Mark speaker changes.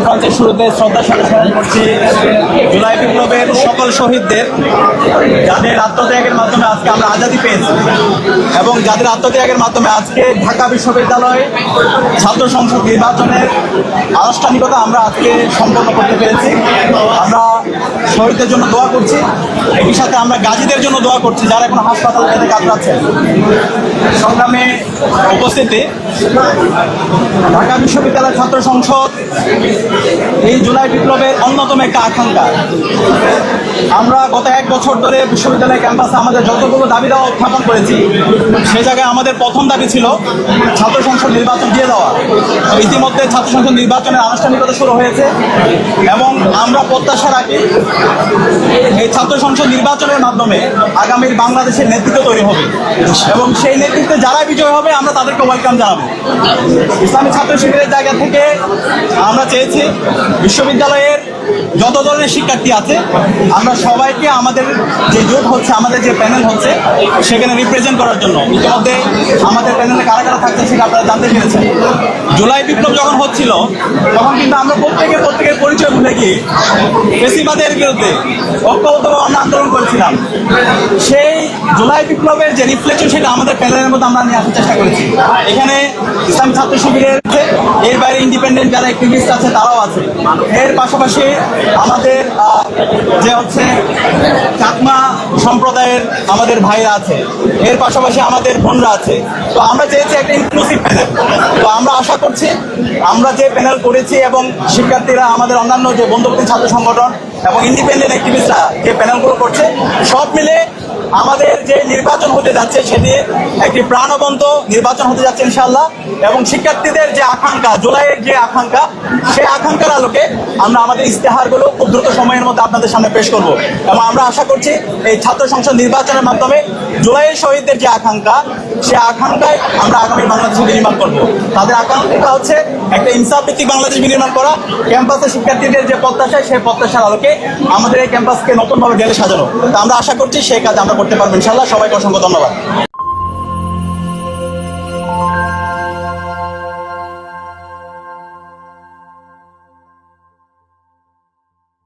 Speaker 1: কনফারেন্সের শুরুতে শ্রদ্ধা স্মরণ করছি। জুলাই বিপ্লবের সকল শহীদদের, যাদের আত্মত্যাগের মাধ্যমে আজকে আমরা আজাদি পেয়েছি এবং যাদের আত্মত্যাগের মাধ্যমে আজকে ঢাকা বিশ্ববিদ্যালয় ছাত্র সংসদ নির্বাচনের আনুষ্ঠানিকতা আমরা আজকে সম্পন্ন করতে পেরেছি। আমরা শহীদদের জন্য দোয়া করছি। একই সাথে আমরা গাজীদের জন্য দোয়া করছি, যারা এখন হাসপাতাল থেকে কাতরাচ্ছেন। সংগ্রামে উপস্থিতি। ঢাকা বিশ্ববিদ্যালয় ছাত্র সংসদ এই জুলাই বিপ্লবের অন্যতম একটা আকাঙ্ক্ষা। আমরা গত এক বছর ধরে বিশ্ববিদ্যালয় ক্যাম্পাসে আমাদের যতগুলো দাবি দেওয়া উত্থাপন করেছি সে জায়গায় আমাদের প্রথম দাবি ছিল ছাত্র সংসদ নির্বাচন দিয়ে দেওয়া। ইতিমধ্যে ছাত্র সংসদ নির্বাচনের আনুষ্ঠানিকতা শুরু হয়েছে এবং আমরা প্রত্যাশা রাখি এই ছাত্র সংসদ নির্বাচনের মাধ্যমে আগামীর বাংলাদেশের নেতৃত্ব তৈরি হবে এবং সেই নেতৃত্বে যারা বিজয় হবে, আমরা তাদেরকে ওয়েলকাম জানাব। ইসলামী ছাত্র শিবিরের জায়গা থেকে আমরা চেয়েছি বিশ্ববিদ্যালয়ের যত ধরনের শিক্ষার্থী আছে, আমরা সবাইকে আমাদের যে জোট হচ্ছে, আমাদের যে প্যানেল হচ্ছে, সেখানে রিপ্রেজেন্ট করার জন্য। ইতিমধ্যে আমাদের প্যানেলে কারা কারা থাকছে সেটা আপনারা জানতে পেরেছেন। জুলাই বিপ্লব যখন হচ্ছিল, তখন কিন্তু আমরা প্রত্যেকে প্রত্যেকের পরিচয় ভুলে গিয়ে বেশিবাদের বিরুদ্ধে ঐক্যবদ্ধভাবে আমরা আন্দোলন করেছিলাম। সেই জুলাই বিপ্লবের যে রিফ্লেকশন সেটা আমাদের প্যানেলের মধ্যে আমরা নিয়ে আসার চেষ্টা করেছি। এখানে ইসলাম ছাত্র শিবিরের এর বাইরে ইন্ডিপেন্ডেন্ট যারা অ্যাক্টিভিস্ট আছে, তারাও আছে। এর পাশাপাশি আমাদের যে হচ্ছে চাকমা সম্প্রদায়ের আমাদের ভাইরা আছে, এর পাশাপাশি আমাদের বোনরা আছে। তো আমরা চেয়েছি একটা ইনক্লুসিভ প্যানেল তো আমরা আশা করছি, আমরা যে প্যানেল করেছি এবং শিক্ষার্থীরা, আমাদের অন্যান্য যে বন্ধুত্ব ছাত্র সংগঠন এবং ইন্ডিপেন্ডেন্ট অ্যাক্টিভিস্টরা যে প্যানেলগুলো করছে। সব মিলে আমাদের যে নির্বাচন হতে যাচ্ছে সেটি একটি প্রাণবন্ত নির্বাচন হতে যাচ্ছে ইনশাল্লাহ এবং শিক্ষার্থীদের যে আকাঙ্ক্ষা, জুলাইয়ের যে আকাঙ্ক্ষা, সেই আকাঙ্ক্ষার আলোকে আমরা আমাদের ইস্তেহারগুলো খুব দ্রুত সময়ের মধ্যে আপনাদের সামনে পেশ করব। এবং আমরা আশা করছি এই ছাত্র সংসদ নির্বাচনের মাধ্যমে জুলাইয়ের শহীদদের যে আকাঙ্ক্ষা, সে আকাঙ্ক্ষায় আমরা আগামী বাংলাদেশে বিনির্মাণ করব। তাদের আকাঙ্ক্ষা হচ্ছে একটা ইনসাফ ভিত্তিক বাংলাদেশ বিনির্মাণ করা। ক্যাম্পাসে শিক্ষার্থীদের যে প্রত্যাশা, সেই প্রত্যাশার আলোকে আমাদের এই ক্যাম্পাসকে নতুনভাবে ঢেলে সাজানো তা আমরা আশা করছি সেই কাজ আমরা করতে পারব। ইনশাল্লাহ সবাইকে অসংখ্য ধন্যবাদ।